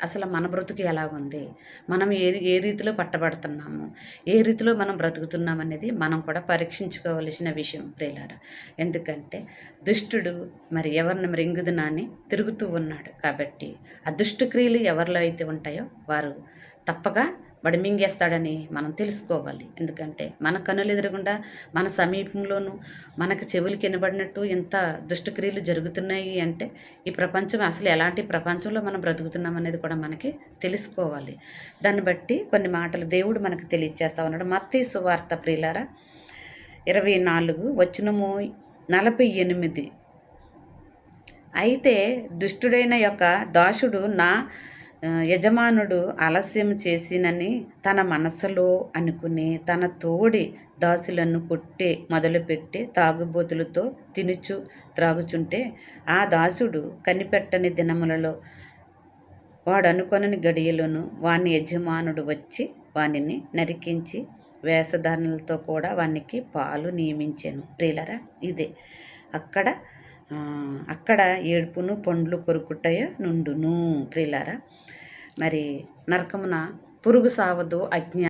అసలు మన బ్రతుకు ఎలాగుంది? మనం ఏ ఏ రీతిలో పట్టబడుతున్నాము? ఏ రీతిలో మనం బ్రతుకుతున్నాం అనేది మనం కూడా పరీక్షించుకోవలసిన విషయం ప్రియులారా. ఎందుకంటే దుష్టుడు మరి ఎవరిని మరింగుదునాని తిరుగుతూ ఉన్నాడు కాబట్టి ఆ దుష్టక్రియలు ఎవరిలో అయితే ఉంటాయో వారు తప్పగా వాడు మింగేస్తాడని మనం తెలుసుకోవాలి. ఎందుకంటే మన కనులు ఎదురుగుండా మన సమీపంలోనూ మనకు చెవులు కినబడినట్టు ఇంత దుష్టక్రియలు జరుగుతున్నాయి అంటే ఈ ప్రపంచం అసలు ఎలాంటి ప్రపంచంలో మనం బ్రతుకుతున్నాం అనేది కూడా మనకి తెలుసుకోవాలి. దాన్ని బట్టి కొన్ని మాటలు దేవుడు మనకు తెలియచేస్తా ఉన్నాడు. మత్తి సువార్త ప్రియులారా ఇరవై నాలుగు వచ్చినము నలభై ఎనిమిది. అయితే దుష్టుడైన యొక్క దాసుడు నా యజమానుడు ఆలస్యం చేసినని తన మనసులో అనుకుని తన తోడి దాసులను కొట్టే మొదలుపెట్టి తాగుబోతులతో తినుచు త్రాగుచుంటే ఆ దాసుడు కనిపెట్టని దినములలో వాడు అనుకొనని గడియలోను వాని యజమానుడు వచ్చి వానిని నరికించి వేషధారణలతో కూడా వానికి పాలు నియమించాను. ప్రియులరా ఇదే అక్కడ అక్కడ ఏడుపును పండ్లు కొరుకుటయ నుండును. ప్రియులారా మరి నరకమున పురుగు సావదు అజ్ఞా